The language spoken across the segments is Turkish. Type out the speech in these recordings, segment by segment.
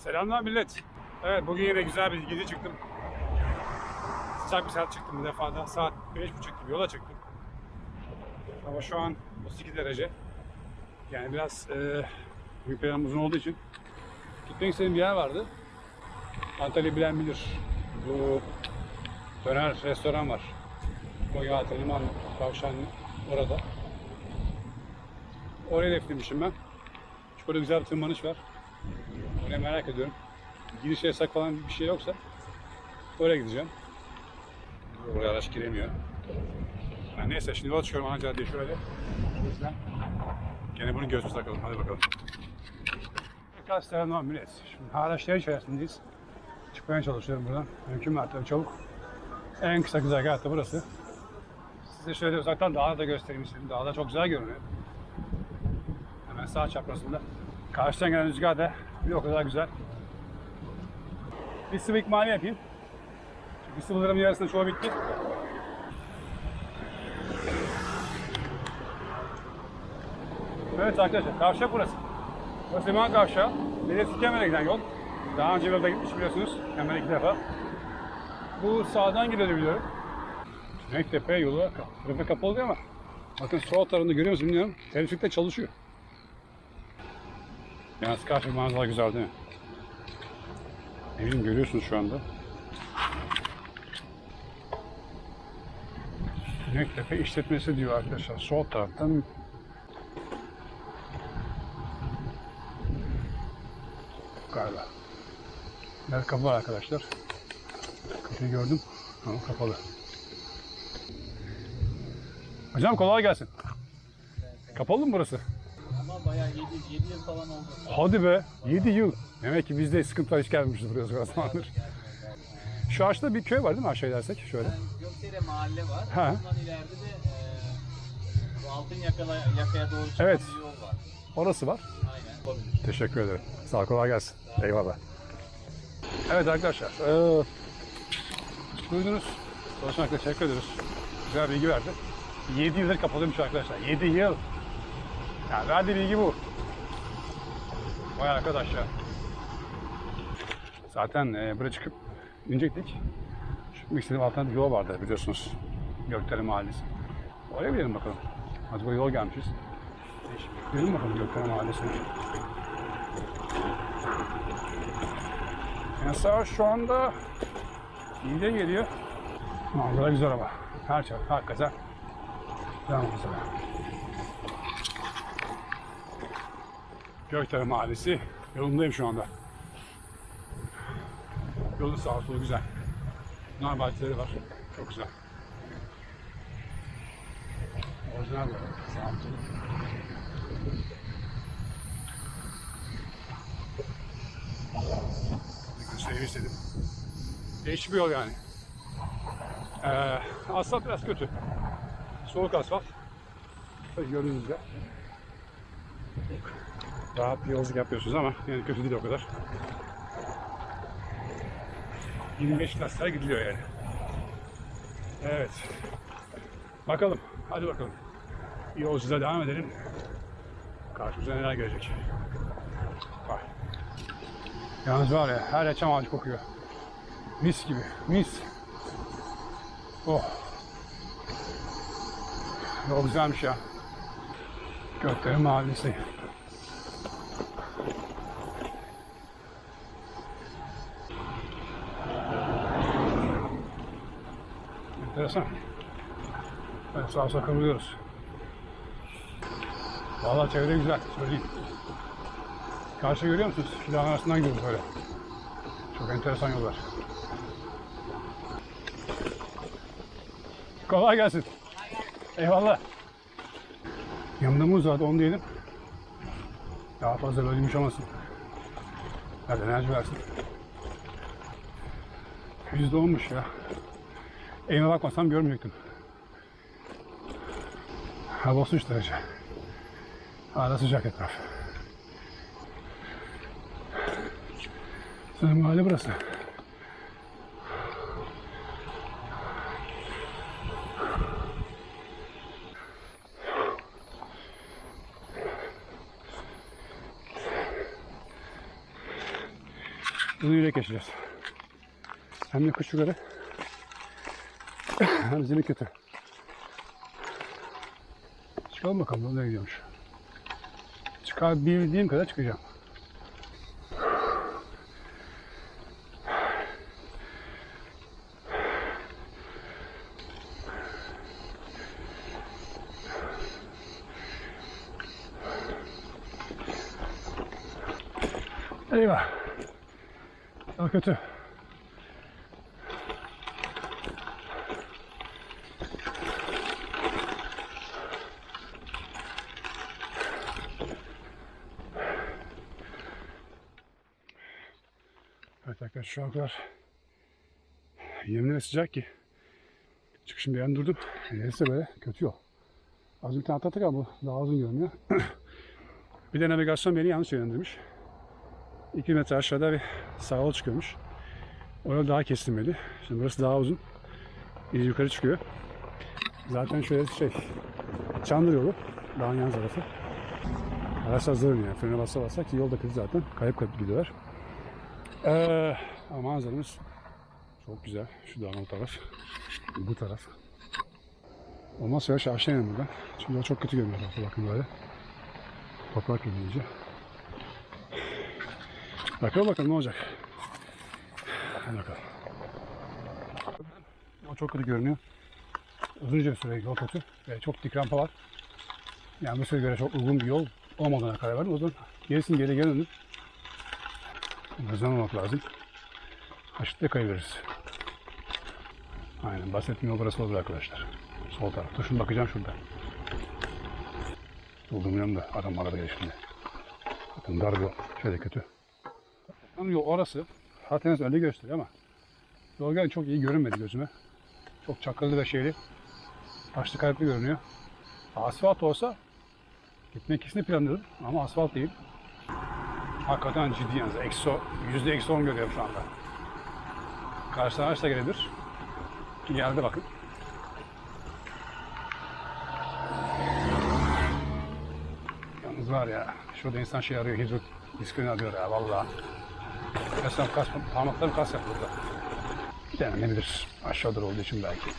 Selamlar millet. Evet bugün yine güzel bir gece çıktım. Sıcak bir saat çıktım bu defa da. Saat 5.30 gibi yola çıktım. Hava şu an 32 derece. Yani biraz e, planım uzun olduğu için gitmek istediğim bir yer vardı. Antalya bilen bilir. Bu döner restoran var. Koyu Ateliman Kavşağı'nın orada. Oraya hedeflemişim ben. Şurada güzel bir tırmanış var. Oraya merak ediyorum. Giriş yasak falan bir şey yoksa oraya gideceğim. Oraya araç giremiyor. Yani neyse şimdi yola çıkıyorum ana caddeye şöyle. O yüzden gene bunun gözümüz takalım. Hadi bakalım. Arkadaşlar normal millet. Şimdi şehir içerisindeyiz. Çıkmaya çalışıyorum buradan. Mümkün mertebe çabuk. En kısa güzergah da burası. Size şöyle uzaktan dağı da göstereyim istedim. Dağ da çok güzel görünüyor. Hemen sağ çaprazında. Karşıdan gelen rüzgar da bir o kadar güzel. Bir sıvı ikmali yapayım. Çünkü sıvılarım yarısında çoğu bitti. Evet arkadaşlar, kavşak burası. Burası Liman Kavşağı. Neresi Kemer'e giden yol. Daha önce burada gitmiş biliyorsunuz. Kemer'e iki defa. Bu sağdan gidelim biliyorum. Tünektepe yolu trafiğe kapalı değil ama bakın sol tarafında görüyor musunuz bilmiyorum. Trafik de çalışıyor. Yalnız karşı manzara güzel değil mi? Bileyim görüyorsunuz şu anda. Tünektepe işletmesi diyor arkadaşlar. Sol taraftan galiba. Yer kapalı arkadaşlar. Kapıyı gördüm ama kapalı. Hocam kolay gelsin. Kapalı mı burası? Ama bayağı 7, 7 yıl falan oldu. Hadi be 7 yıl. Demek ki bizde sıkıntılar hiç gelmemişiz buraya o zamandır. Şu ağaçta bir köy var değil mi aşağı inersek şöyle. Yani Gökdere mahalle var. Ha. Ondan ileride de e, bu altın yakala, yakaya doğru çıkan Evet. bir yol var. Orası var. Aynen. Olabilir. Teşekkür ederim. Sağ ol, kolay gelsin. Eyvallah. Evet arkadaşlar. eee duydunuz. Çalışan arkadaşlar teşekkür ederiz. Güzel bilgi verdi. 7 yıldır kapalıymış arkadaşlar. 7 yıl. Yani verdiği bilgi bu. Vay arkadaş ya. Zaten e, buraya çıkıp inecektik. Çıkmak istediğim alternatif yol vardı biliyorsunuz. Gökdere Mahallesi. Oraya gidelim bakalım. Hadi bu yol gelmişiz. Gidelim bakalım Gökdere Mahallesi'ne. Mesela şu anda iyi de geliyor. Manzara güzel ama. Her şey hakikaten güzel. Gökdere Mahallesi yolundayım şu anda. Yolun sağa solu güzel. Nar bahçeleri var. Çok güzel. Orijinal bir sağ solu. Göstereyim istedim. Değişik bir yol yani. Ee, asfalt biraz kötü. Soğuk asfalt. Gördüğünüz gibi. Rahat bir yolculuk yapıyorsunuz ama yani kötü değil o kadar. 25 kilometre gidiliyor yani. Evet. Bakalım. Hadi bakalım. Yolculuğa devam edelim. Karşımıza neler gelecek. Bak. Yalnız var ya her yer çam ağacı kokuyor. Mis gibi. Mis. Oh. Yol güzelmiş ya. Gökdere Mahallesi. Enteresan. Evet, sağa sola kıvrılıyoruz. Vallahi çevre güzel, söyleyeyim. Karşı görüyor musunuz? Filan arasından gidiyoruz böyle. Çok enteresan yollar. Kolay gelsin. Eyvallah. Yanımda muz vardı onu diyelim. Daha fazla böyle yumuşamasın. Hadi enerji versin. Yüzde olmuş ya. Elime bakmasam görmeyecektim. Hava 33 derece. Hala sıcak etraf. Sen mahalle burası. Uzun yürek geçeceğiz. Hem yokuş yukarı hem zemin kötü. Çıkalım bakalım nereye gidiyormuş. Çıkabildiğim kadar çıkacağım. Eyvah. Yol kötü. Evet arkadaşlar şu an kadar yemin ederim sıcak ki çıkışın bir yan durdum. Neyse böyle kötü yol. Az bir tane atlattık ama bu daha uzun görünüyor. bir de navigasyon beni yanlış yönlendirmiş. 2 metre aşağıda bir sağ yol çıkıyormuş. O yol daha kesilmedi. Şimdi burası daha uzun. İyice yukarı çıkıyor. Zaten şöyle şey, Çandır yolu. Dağın yan tarafı. Araçlar zor yani. Frene basa basa ki yolda kötü zaten. Kayıp kayıp gidiyorlar. Ee, manzaramız çok güzel. Şu dağın o taraf. Bu taraf. Olmazsa yavaş aşağı inelim buradan. Yol çok kötü görünüyor. Bakın böyle. Toprak gibi iyice. Bakalım bakalım ne olacak. Hadi bakalım. O çok kötü görünüyor. Uzunca bir süre yol kötü. Ve çok dik rampa var. Yani bu süre göre çok uygun bir yol olmadığına karar verdim. O zaman gerisin geri geri dönüp hızlanmamak lazım. Haşitte kayıveririz. Aynen bahsettiğim yol burası olur arkadaşlar. Sol tarafta. Şimdi bakacağım şurada. Bulduğum yanımda adam arada gelişinde. Bakın dar bir. Şöyle kötü. Ama yol orası. Zaten öyle gösteriyor ama yol gene çok iyi görünmedi gözüme. Çok çakıllı ve şeyli. Taşlı kayıplı görünüyor. Asfalt olsa gitmek kesin planlıyordum ama asfalt değil. Hakikaten ciddi yalnız. Eksi, yüzde eksi on görüyorum şu anda. Karşıdan araç da gelebilir. Ki geldi bakın. Yalnız var ya, şurada insan şey arıyor, hidro diskini arıyor ya vallahi. Resmen kas, parmaklarım kas yaptı burada. Denenebilir. Aşağıdır olduğu için belki.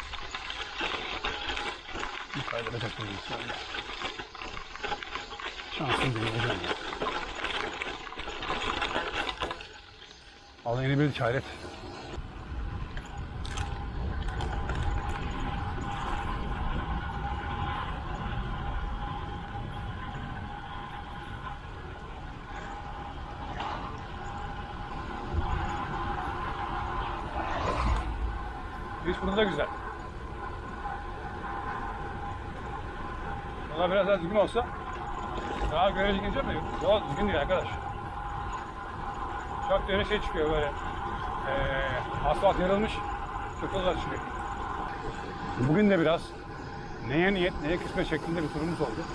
Bir kaybedecek miyim sonra? Şansım deneyeceğim ya. Allah yeni bir hayret. Giriş burada da güzel. Valla biraz daha düzgün olsa daha görece gideceğim de yol düzgün değil arkadaş. Da öyle şey çıkıyor böyle. Ee, asfalt yarılmış. Çöpüyorlar çıkıyor. Bugün de biraz neye niyet neye kısmet şeklinde bir turumuz oldu.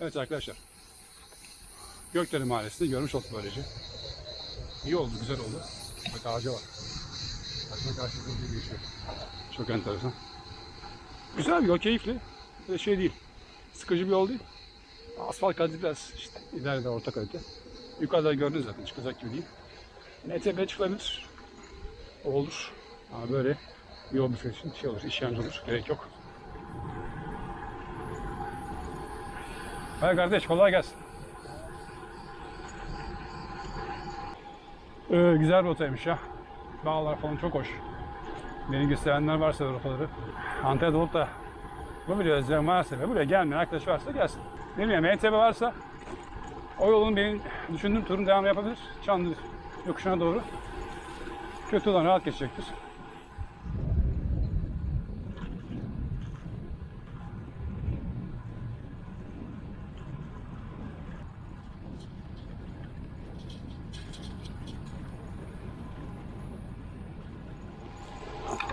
Evet arkadaşlar. Gökdelen Mahallesi'nde görmüş olduk böylece. İyi oldu, güzel oldu. Bak ağacı var. Karşıma karşıya bir geçiyor. Çok enteresan. Güzel bir yol, keyifli. Şey değil. Sıkıcı bir yol değil. Asfalt kalite biraz işte ileride orta kalite. Yukarıda gördünüz zaten çıkacak gibi değil. NTB çıkılabilir. O olur. Ama böyle yol büfesi için şey olur, işkence olur. Gerek yok. Hadi kardeş kolay gelsin. Ee, güzel rotaymış ya. Dağlar falan çok hoş. Beni gösterenler varsa rotaları. Antalya'da olup da bu video izleyen varsa ve buraya gelmeyen arkadaş varsa gelsin. Bilmiyorum MTB varsa o yolun benim düşündüğüm turun devamı yapabilir. Çanlı yokuşuna doğru. Kötü olan rahat geçecektir.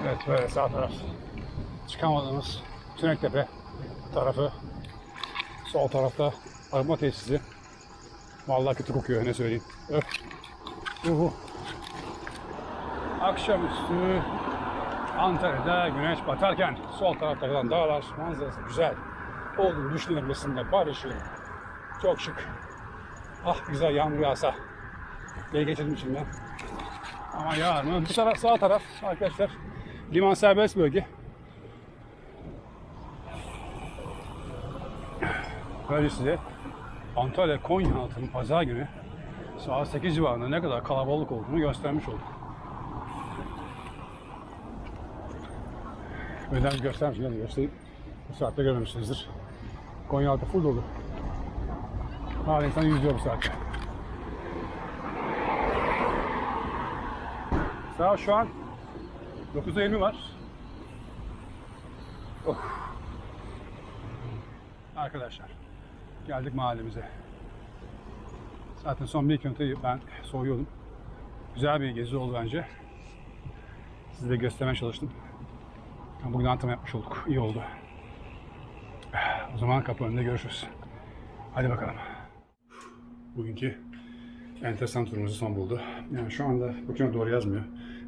Evet böyle sağ taraf. Çıkamadığımız Tünektepe tarafı. Sol tarafta arama tesisi. Vallahi kötü kokuyor ne söyleyeyim. Öf. Uhu. Akşamüstü Antalya'da güneş batarken sol tarafta kalan dağlar manzarası güzel. Olduğunu düşünüyorum aslında barışık. Çok şık. Ah güzel yağmur yağsa. diye geçirdim içimden. Ama mı? Bu taraf sağ taraf arkadaşlar. Liman serbest bölge. Böyle Antalya Konya altının pazar günü saat 8 civarında ne kadar kalabalık olduğunu göstermiş olduk. Önden göstermiş, yani göstereyim. Bu saatte görmemişsinizdir. Konyaaltı full dolu. Hala insan yüzüyor bu saatte. Saat şu an 9.20 var. Oh. Arkadaşlar geldik mahallemize. Zaten son bir kilometreyi ben soğuyordum. Güzel bir gezi oldu bence. Size de göstermeye çalıştım. Bugün antrenman yapmış olduk. İyi oldu. O zaman kapı önünde görüşürüz. Hadi bakalım. Bugünkü enteresan turumuzu son buldu. Yani şu anda bakıyorum doğru yazmıyor.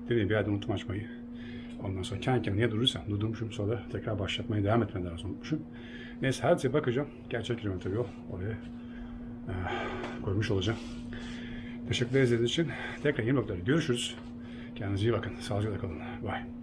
Dediğim bir yerde unuttum açmayı. Ondan sonra kendi kendime durursam durdurmuşum sonra tekrar başlatmaya devam etmeden daha unutmuşum. Neyse her şeye bakacağım. Gerçek kilometre yol. Oraya eh, koymuş olacağım. Teşekkürler izlediğiniz için. Tekrar yeni vloglarda görüşürüz. Kendinize iyi bakın. Sağlıcakla kalın. Bye.